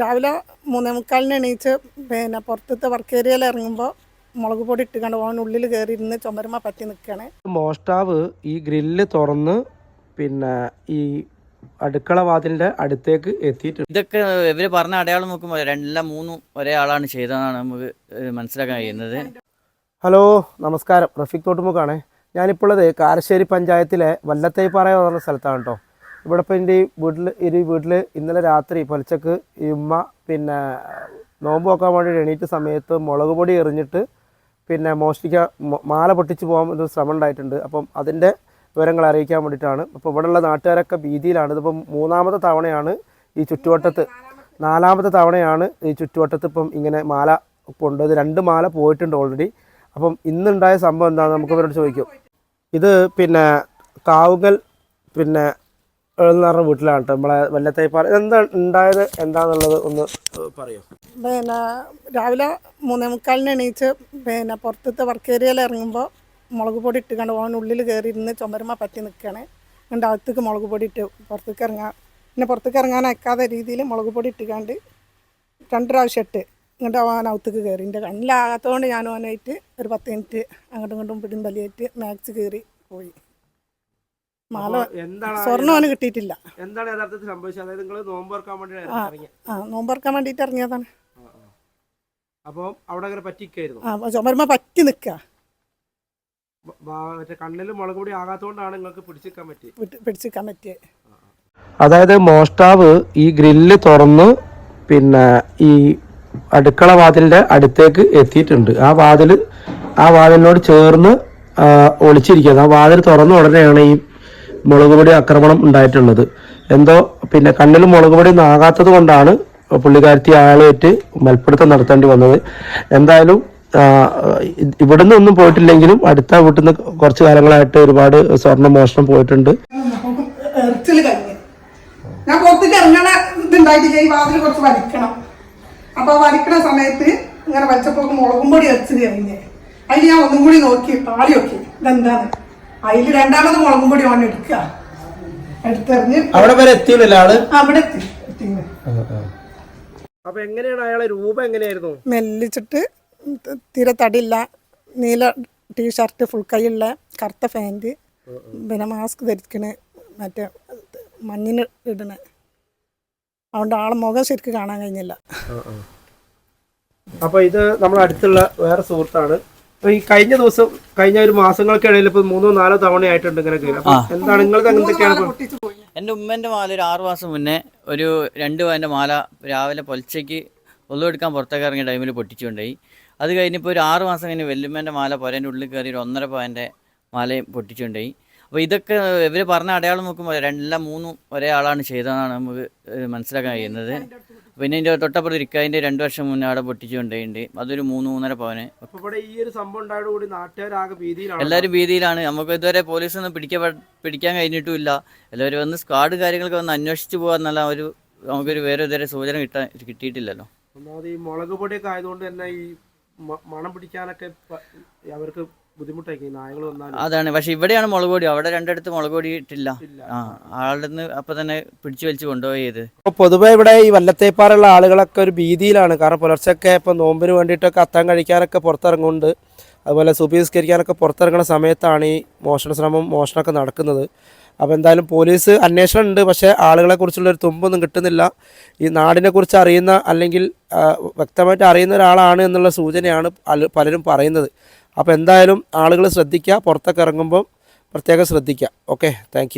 രാവിലെ മൂന്നേ മുക്കാലിന് എണീച്ച് പിന്നെ പുറത്തത്തെ വർക്ക് ഏരിയയിൽ ഇറങ്ങുമ്പോൾ മുളക് പൊടി ഇട്ടുകൊണ്ട് പോകാൻ ഓൻ ഉള്ളിൽ കയറി ഇരുന്ന് ചുമരുമ പറ്റി നിൽക്കണേ മോഷ്ടാവ് ഈ ഗ്രില്ല് തുറന്ന് പിന്നെ ഈ അടുക്കള വാതിലിന്റെ അടുത്തേക്ക് എത്തിയിട്ടുണ്ട് ഇതൊക്കെ ഇവർ പറഞ്ഞ അടയാളം നോക്കുമ്പോൾ രണ്ടെല്ലാം മൂന്നും ഒരേ ആളാണ് ചെയ്തതെന്നാണ് നമുക്ക് മനസ്സിലാക്കാൻ കഴിയുന്നത്. ഹലോ നമസ്കാരം. റഫീഖ് തോട്ടുമുക്കാണ്. ഞാനിപ്പോൾ ഉള്ളത് കാരശ്ശേരി പഞ്ചായത്തിലെ വല്ലത്തേപ്പാറ എന്ന് പറഞ്ഞ സ്ഥലത്താണ് കേട്ടോ ഇവിടെ ഇപ്പോൾ എന്റെ ഈ വീട്ടിൽ ഈ വീട്ടിൽ ഇന്നലെ രാത്രി പൊലച്ചക്ക് ഈ ഉമ്മ പിന്നെ നോമ്പ് നോക്കാൻ വേണ്ടി എണീറ്റ സമയത്ത് മുളക് പൊടി എറിഞ്ഞിട്ട് പിന്നെ മോഷ്ടിക്കാൻ മാല പൊട്ടിച്ച് പോകാൻ ഒരു ശ്രമം ഉണ്ടായിട്ടുണ്ട്. അപ്പം അതിന്റെ വിവരങ്ങൾ അറിയിക്കാൻ വേണ്ടിയിട്ടാണ്. അപ്പോൾ ഇവിടെയുള്ള നാട്ടുകാരൊക്കെ ഭീതിയിലാണ്. ഇതിപ്പം മൂന്നാമത്തെ തവണയാണ് ഈ ചുറ്റുവട്ടത്ത് നാലാമത്തെ തവണയാണ് ഈ ചുറ്റുവട്ടത്ത് ഇപ്പം ഇങ്ങനെ മാല കൊണ്ടത് രണ്ട് മാല പോയിട്ടുണ്ട് ഓൾറെഡി അപ്പം ഇന്നുണ്ടായ സംഭവം എന്താണെന്ന് നമുക്ക് ഇവരോട് ചോദിക്കും. ഇത് പിന്നെ കാവുകൽ പിന്നെ എന്ന് പറഞ്ഞ വീട്ടിലാണ് കേട്ടോ നമ്മളെ വല്ലത്തേപ്പാറ എന്താ ഉണ്ടായത്? എന്താന്നുള്ളത് ഒന്ന് പറയോ? പിന്നെ രാവിലെ മൂന്നേ മുക്കാലിന് എണീച്ച് പിന്നെ പുറത്തത്തെ വർക്ക് ഏരിയയിൽ ഇറങ്ങുമ്പോൾ മുളക് പൊടി ഇട്ട് കണ്ട് ഓൻ ഉള്ളിൽ കയറി ഇരുന്ന് ചുമരുമ പറ്റി നിൽക്കണേ എന്നിട്ട് അകത്തേക്ക് മുളക് പൊടി ഇട്ട് പുറത്തേക്ക് ഇറങ്ങാൻ പിന്നെ പുറത്തേക്ക് ഇറങ്ങാൻ അയക്കാത്ത രീതിയിൽ മുളക് പൊടി ഇട്ടുകാണ്ട് രണ്ട് പ്രാവശ്യം ഇട്ട് ഇങ്ങോട്ട് അവൻ അകത്തേക്ക് കയറി എന്റെ കണ്ണിലാകാത്തതുകൊണ്ട് ഞാൻ ഓനായിട്ട് ഒരു പത്ത് മിനിറ്റ് അങ്ങോട്ടും ഇങ്ങോട്ടും പിടിയും വലിയായിട്ട് മാക്സ് കയറി പോയി. മാല എന്താണ് സ്വർണം കിട്ടിയിട്ടില്ല. എന്താണ് യഥാർത്ഥത്തിൽ സംഭവിച്ചത്? അതായത് നിങ്ങൾ നോമ്പ് തുറക്കാൻ വേണ്ടി ആ. ഇറങ്ങി ആ നോമ്പറക്കാൻ വേണ്ടിയിട്ട് ഇറങ്ങിയതാണ്. അപ്പോൾ അവിടെ അങ്ങനെ പറ്റിക്കായിരുന്നു. ആ ചുമരുമ പറ്റി നിൽക്കുക മറ്റേ കണ്ണിൽ മുളക് പൊടി ആകാത്തതുകൊണ്ടാണ് നിങ്ങൾക്ക് പിടിച്ചിരിക്കാൻ പറ്റിയത് പിടിച്ചിരിക്കാൻ പറ്റിയത് അതായത് മോഷ്ടാവ് ഈ ഗ്രില്ല് തുറന്ന് പിന്നെ ഈ അടുക്കള വാതിലിന്റെ അടുത്തേക്ക് എത്തിയിട്ടുണ്ട്. ആ വാതിൽ ആ വാതിലിനോട് ചേർന്ന് ഒളിച്ചിരിക്കുന്നത്. ആ വാതിൽ തുറന്ന ഉടനെയാണ് ഈ മുളക് പൊടി ആക്രമണം ഉണ്ടായിട്ടുള്ളത്. എന്തോ പിന്നെ കണ്ണിൽ മുളക് പൊടി ഒന്നും ആകാത്തത് കൊണ്ടാണ് പുള്ളിക്കാരത്തി ആളുമായിട്ട് മൽപ്പിടുത്തം നടത്തേണ്ടി വന്നത്. എന്തായാലും ഇവിടുന്ന് ഒന്നും പോയിട്ടില്ലെങ്കിലും അടുത്ത വീട്ടിൽ നിന്ന് കുറച്ച് കാലങ്ങളായിട്ട് ഒരുപാട് സ്വർണ മോഷണം പോയിട്ടുണ്ട്. ഞാൻ പുറത്തേക്ക് ഇറങ്ങണ ഇതുണ്ടായിട്ടില്ല. ഈ വാതിൽ കുറച്ച് വലിക്കണം. അപ്പൊ വരയ്ക്കണ സമയത്ത് ഇങ്ങനെ വലിച്ചപ്പോ മുളകും പൊടി എറിച്ചത് കഴിഞ്ഞ്. അതിന് ഞാൻ ഒന്നും കൂടി നോക്കി പാടി നോക്കി. ഇതെന്താണ്? അതിൽ രണ്ടാമത് മുളകും പൊടി ഓൻ എടുക്കുക. എടുത്തെറിഞ്ഞ് അവിടെ വരെ എത്തിയില്ല ആൾ? അവിടെ എത്തി. അപ്പൊ എങ്ങനെയാണ് അയാളെ രൂപം എങ്ങനെയായിരുന്നു? മെല്ലിച്ചിട്ട് തീരെ തടിയില്ല. നീല ടീഷർട്ട് ഫുൾ കൈയുള്ള കറുത്ത ഫാന്റ് പിന്നെ മാസ്ക് ധരിക്കണ് മറ്റേ മഞ്ഞിന് ഇടണ. അതുകൊണ്ട് ആളെ മുഖം ശരിക്കും കാണാൻ കഴിഞ്ഞില്ല. അപ്പൊ ഇത് നമ്മുടെ അടുത്തുള്ള വേറെ സുഹൃത്താണ്. ഈ കഴിഞ്ഞ ദിവസം കഴിഞ്ഞ ഒരു മാസങ്ങൾക്കിടയിൽ ഇപ്പൊ മൂന്നോ നാലോ തവണ ആയിട്ടുണ്ട് ഇങ്ങനെ എന്താണ് നിങ്ങളത് പോയി. എന്റെ ഉമ്മേന്റെ മാല ഒരു ആറു മാസം മുന്നേ ഒരു രണ്ട് പവന്റെ മാല രാവിലെ പൊലച്ചയ്ക്ക് ഒന്നും പുറത്തേക്ക് ഇറങ്ങിയ ടൈമിൽ പൊട്ടിച്ചുകൊണ്ടായി അത് കഴിഞ്ഞിപ്പോൾ ഒരു ആറ് മാസം കഴിഞ്ഞ് വെല്ലുമ്മേന്റെ മാല പൊരേന്റെ ഉള്ളിൽ കയറി ഒരു ഒന്നര പവന്റെ മാലയും പൊട്ടിച്ചുകൊണ്ടായി അപ്പോൾ ഇതൊക്കെ ഇവർ പറഞ്ഞ അടയാളം നോക്കുമ്പോൾ രണ്ടെല്ലാം മൂന്നും ഒരേ ആളാണ് ചെയ്തതെന്നാണ് നമുക്ക് മനസ്സിലാക്കാൻ കഴിയുന്നത്. പിന്നെ ഇതിന്റെ തൊട്ടപ്പുറത്ത് ഇരിക്കാതിന്റെ രണ്ട് വർഷം മുന്നേ അവിടെ പൊട്ടിച്ചു കൊണ്ടുപോയിട്ടുണ്ട്. അതൊരു മൂന്ന് മൂന്നര പവന്. എല്ലാവരും ഭീതിയിലാണ്? നമുക്ക് ഇതുവരെ പോലീസൊന്നും പിടിക്കാൻ പിടിക്കാൻ കഴിഞ്ഞിട്ടുമില്ല. എല്ലാവരും വന്ന് സ്ക്വാഡ് കാര്യങ്ങളൊക്കെ വന്ന് അന്വേഷിച്ചു അന്വേഷിച്ച് പോകാന്നല്ല ഒരു നമുക്കൊരു വേറെ ഇതുവരെ സൂചന കിട്ടാൻ കിട്ടിയിട്ടില്ലല്ലോ. ഒന്നാമത് ഈ മുളക് പൊടിയൊക്കെ ആയതുകൊണ്ട് തന്നെ ഈ മണം പിടിക്കാനൊക്കെ അവർക്ക് അതാണ്. പക്ഷെ ഇവിടെയാണ് മുളക് പൊടി. അവിടെ രണ്ടിടത്ത് മുളക് പൊടി ഇട്ടില്ല. ആ ആളുടെ നിന്ന് അപ്പൊ തന്നെ പിടിച്ചു വലിച്ചു കൊണ്ടുപോയത് അപ്പൊ പൊതുവെ ഇവിടെ ഈ വല്ലത്തേപ്പാറുള്ള ആളുകളൊക്കെ ഒരു ഭീതിയിലാണ്. കാരണം പുലർച്ചെയൊക്കെ ഇപ്പൊ നോമ്പിന് വേണ്ടിയിട്ടൊക്കെ അത്താൻ കഴിക്കാനൊക്കെ പുറത്തിറങ്ങുന്നുണ്ട്. അതുപോലെ സുപീസ്കരിക്കാനൊക്കെ പുറത്തിറങ്ങുന്ന സമയത്താണ് ഈ മോഷണ ശ്രമം മോഷണമൊക്കെ നടക്കുന്നത്. അപ്പോൾ എന്തായാലും പോലീസ് അന്വേഷണം ഉണ്ട് പക്ഷേ ആളുകളെ കുറിച്ചുള്ള ഒരു തുമ്പൊന്നും കിട്ടുന്നില്ല. ഈ നാടിനെ കുറിച്ച് അറിയുന്ന അല്ലെങ്കിൽ വ്യക്തമായിട്ട് അറിയുന്ന ഒരാളാണ് എന്നുള്ള സൂചനയാണ് പലരും പറയുന്നത്. അപ്പോൾ എന്തായാലും ആളുകൾ ശ്രദ്ധിക്കുക പുറത്തൊക്കെ ഇറങ്ങുമ്പം പ്രത്യേകം ശ്രദ്ധിക്കുക. Okay thank